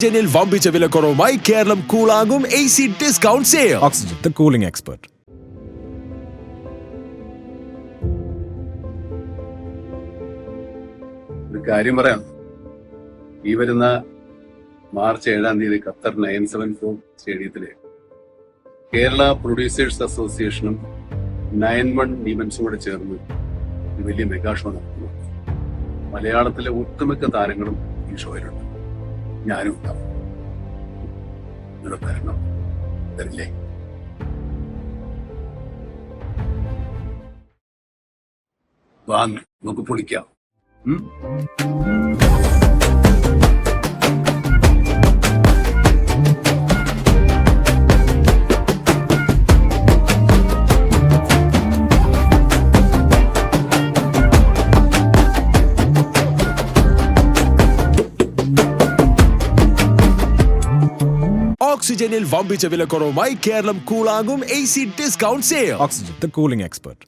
ഓക്സിജനിൽ വമ്പിച്ച വിലക്കുറവുമായി Keralam കൂളാകും A C discount sale Oxygen the cooling expert ഒരു കാര്യം പറയാം. ഈ വരുന്ന മാർച്ച് ഏഴാം തീയതി ഖത്തർ നയൻ സെവൻ ഫോർ സ്റ്റേഡിയത്തിൽ കേരള പ്രൊഡ്യൂസേഴ്സ് അസോസിയേഷനും നയൻ വൺ ഈവൻസും കൂടെ ചേർന്ന് ഒരു വലിയ മെഗാ ഷോ നടത്തുന്നു. മലയാളത്തിലെ ഒട്ടുമിക്ക താരങ്ങളും ഈ ഷോയിലുണ്ട്. ഞാനും ഉണ്ടാവും. നിങ്ങളുടെ വരണം തരില്ലേ വാങ്ങ് നമുക്ക് പൊളിക്കാം. ഓക്സിജനിൽ വമ്പിച്ച വിലക്കുറവുമായി Keralam കൂളാകും A C discount sale Oxygen the cooling expert.